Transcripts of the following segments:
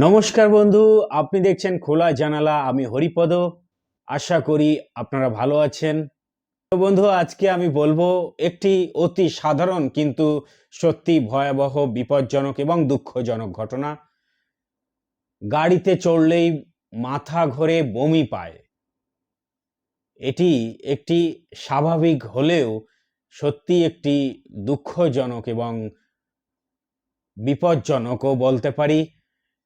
নমস্কার বন্ধু, আপনি দেখছেন খোলা জানালা, আমি হরিপদ। আশা করি আপনারা ভালো আছেন। তো বন্ধু, আজকে আমি বলব, একটি অতি সাধারণ কিন্তু সত্যি ভয়াবহ, বিপজ্জনক এবং দুঃখজনক ঘটনা। গাড়িতে চড়লেই মাথা ঘোরে বমি পায়। এটি একটি স্বাভাবিক হলেও সত্যি একটি দুঃখজনক এবং বিপজ্জনকও বলতে পারি।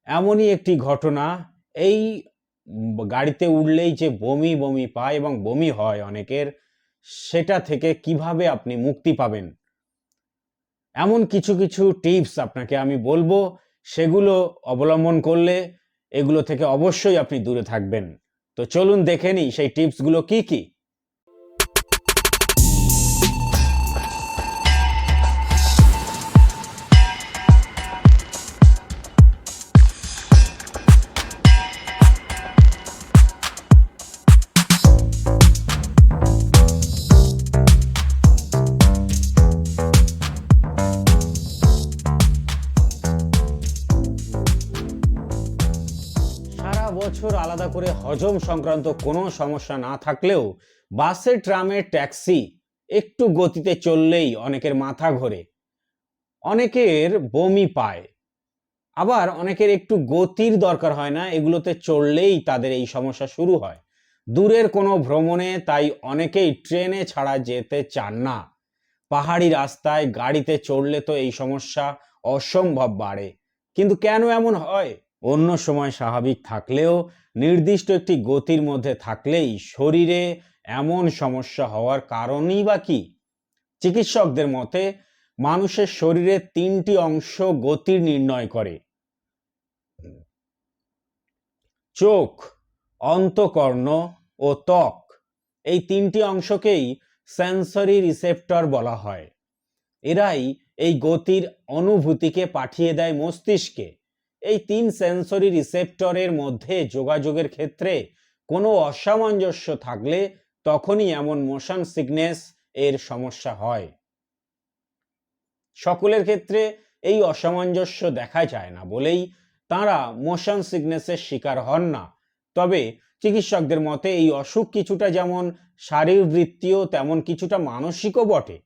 এমনই একটি ঘটনা। এই গাড়িতে উঠলেই যে বমি বমি পায় এবং বমি হয় অনেকের, সেটা থেকে কীভাবে আপনি মুক্তি পাবেন? এমন কিছু কিছু টিপস আপনাকে আমি বলব। সেগুলো অবলম্বন করলে এগুলো থেকে অবশ্যই আপনি দূরে থাকবেন। তো চলুন দেখে নিই সেই টিপসগুলো কি কি? বছর আলাদা করে হজম সংক্রান্ত কোনো সমস্যা না থাকলেও বাসে, ট্রামে, ট্যাক্সি একটু গতিতে চললেই অনেকের মাথা ঘোরে, অনেকের বমি পায়। আবার অনেকের একটু গতির দরকার হয় না, এগুলোতে চড়লেই তাদের এই সমস্যা শুরু হয়। দূরের কোনো ভ্রমণে তাই অনেকেই ট্রেনে ছাড়া যেতে চান না। পাহাড়ি রাস্তায় গাড়িতে চড়লে তো এই সমস্যা অসম্ভব বাড়ে। কিন্তু কেন এমন হয়? অন্য সময় স্বাভাবিক থাকলেও নির্দিষ্ট একটি গতির মধ্যে থাকলেই শরীরে এমন সমস্যা হওয়ার কারণই বা কি? চিকিৎসকদের মতে, মানুষের শরীরে তিনটি অংশ গতির নির্ণয় করে। চোখ, অন্তকর্ণ ও ত্বক। এই তিনটি অংশকেই সেন্সরি রিসেপ্টর বলা হয়। এরাই এই গতির অনুভূতিকে পাঠিয়ে দেয় মস্তিষ্কে। এই তিন সেন্সরি রিসেপ্টরের মধ্যে যোগাযোগের ক্ষেত্রে কোনো অসামঞ্জস্য থাকলে তখনই এমন মোশন সিকনেস এর সমস্যা হয়। সকলের ক্ষেত্রে এই অসামঞ্জস্য দেখা যায় না বলেই তারা মোশন সিকনেসের শিকার হন না। তবে চিকিৎসকদের মতে এই অসুখ কিছুটা যেমন শারীরবৃত্তীয়, তেমন কিছুটা মানসিকও বটে।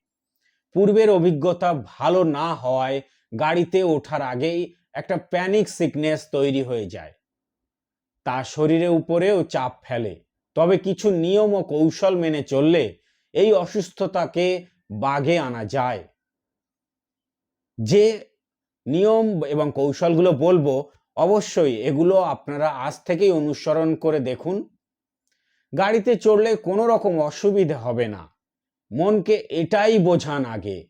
পূর্বের অভিজ্ঞতা ভালো না হওয়ায় গাড়িতে ওঠার আগেই একটা প্যানিক সিকনেস তৈরি হয়ে যায়। তা শরীরের উপরেও চাপ ফেলে। তবে কিছু নিয়ম ও কৌশল মেনে চললে এই অসুস্থতাকে বাগে আনা যায়। যে নিয়ম এবং কৌশলগুলো বলব, অবশ্যই এগুলো আপনারা আজ থেকেই অনুসরণ করে দেখুন। গাড়িতে চড়লে কোনো রকম অসুবিধে হবে না। মনকে এটাই বোঝান আগে।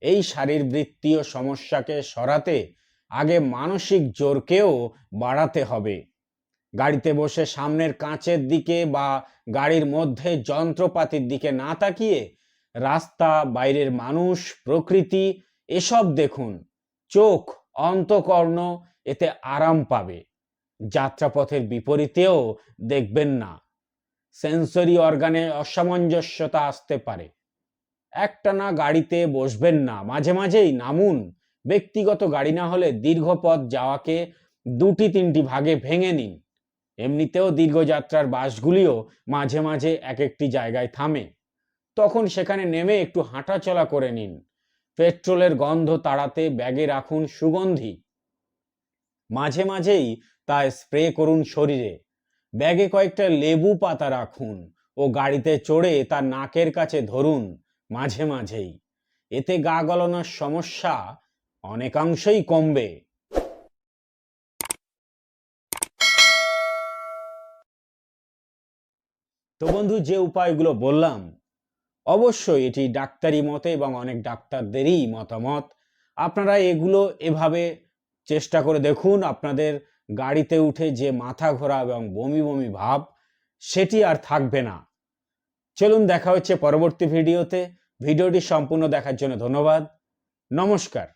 এই শারীরবৃত্তীয় সমস্যাকে সরাতে আগে মানসিক জোরকেও বাড়াতে হবে। গাড়িতে বসে সামনের কাঁচের দিকে বা গাড়ির মধ্যে যন্ত্রপাতির দিকে না তাকিয়ে রাস্তা, বাইরের মানুষ, প্রকৃতি, এসব দেখুন। চোখ অন্তকর্ণ, এতে আরাম পাবে। যাত্রাপথের বিপরীতেও দেখবেন না। সেন্সরি অর্গানে অসামঞ্জস্যতা আসতে পারে। একটানা গাড়িতে বসবেন না, মাঝে মাঝেই নামুন। ব্যক্তিগত গাড়ি না হলে দীর্ঘ পথ যাওয়াকে দুটি তিনটি ভাগে ভেঙে নিন। এমনিতেও দীর্ঘযাত্রার বাসগুলিও মাঝে মাঝে এক একটি জায়গায় থামে। তখন সেখানে নেমে একটু হাঁটাচলা করে নিন। পেট্রোলের গন্ধ তাড়াতে ব্যাগে রাখুন সুগন্ধি। মাঝে মাঝেই তা স্প্রে করুন শরীরে। ব্যাগে কয়েকটা লেবু পাতা রাখুন ও গাড়িতে চড়ে তার নাকের কাছে ধরুন মাঝে মাঝেই। এতে গা গলানোর সমস্যা অনেকাংশই কমবে। তো বন্ধু, যে উপায়গুলো বললাম, অবশ্যই এটি ডাক্তারি মতে এবং অনেক ডাক্তারদেরই মতামত। আপনারা এগুলো এভাবে চেষ্টা করে দেখুন, আপনাদের গাড়িতে উঠে যে মাথা ঘোরা এবং বমি বমি ভাব, সেটি আর থাকবে না। চলুন দেখা হচ্ছে পরবর্তী ভিডিওতে। ভিডিওটি সম্পূর্ণ দেখার জন্য ধন্যবাদ। নমস্কার।